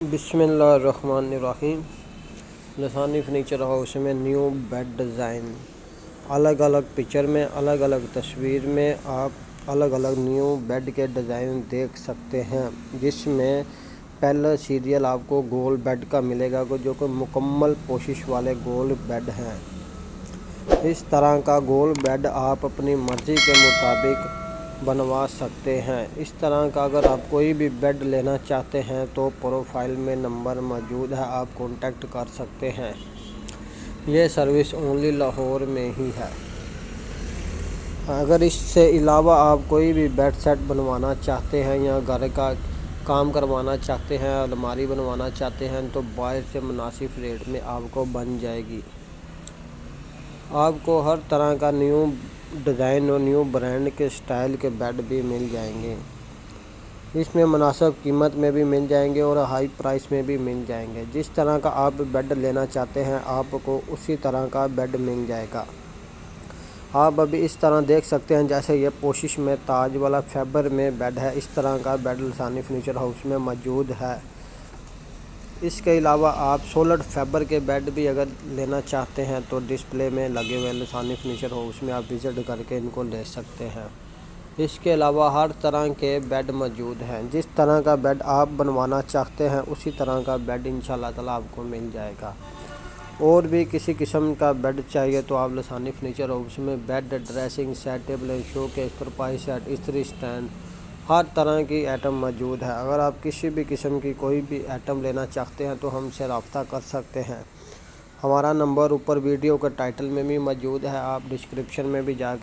बिसमीम Lasani furniture house में new bed design. अलग अलग पिक्चर में अलग अलग तस्वीर में आप अलग अलग न्यू बेड के डिज़ाइन देख सकते हैं, जिसमें पहला सीरियल आपको गोल बेड का मिलेगा जो कि मुकम्मल पोशिश वाले गोल बेड हैं। इस तरह का गोल बेड आप अपनी मर्ज़ी के मुताबिक बनवा सकते हैं। इस तरह का अगर आप कोई भी बेड लेना चाहते हैं तो प्रोफ़ाइल में नंबर मौजूद है, आप कांटेक्ट कर सकते हैं। ये सर्विस ओनली लाहौर में ही है। अगर इससे अलावा आप कोई भी बेड सेट बनवाना चाहते हैं या घर का काम करवाना चाहते हैं, अलमारी बनवाना चाहते हैं तो बाहर से मुनासिब रेट में आपको बन जाएगी। आपको हर तरह का न्यू डिज़ाइन और न्यू ब्रांड के स्टाइल के बेड भी मिल जाएँगे। इसमें मुनासब कीमत में भी मिल जाएँगे और हाई प्राइस में भी मिल जाएँगे। जिस तरह का आप बेड लेना चाहते हैं, आपको उसी तरह का बेड मिल जाएगा। आप अभी इस तरह देख सकते हैं, जैसे ये पोशिश में ताज वाला फैबर में बेड है। इस तरह का बेड लसानी फर्नीचर हाउस में मौजूद है। इसके अलावा आप सोलर फैबर के बेड भी अगर लेना चाहते हैं तो डिस्प्ले में लगे हुए लसानी फर्नीचर हो, उसमें आप विज़िट करके इनको ले सकते हैं। इसके अलावा हर तरह के बेड मौजूद हैं। जिस तरह का बेड आप बनवाना चाहते हैं, उसी तरह का बेड इन ताला आपको मिल जाएगा। और भी किसी किस्म का बेड चाहिए तो आप लसानी फर्नीचर हाउस में bed, dressing, set, table show के तरपाई सेट, इस्त्री, स्टैंड हर तरह की आइटम मौजूद है। अगर आप किसी भी किस्म की कोई भी आइटम लेना चाहते हैं तो हमसे रबता कर सकते हैं। हमारा नंबर ऊपर वीडियो के टाइटल में भी मौजूद है। आप डिस्क्रिप्शन में भी जाके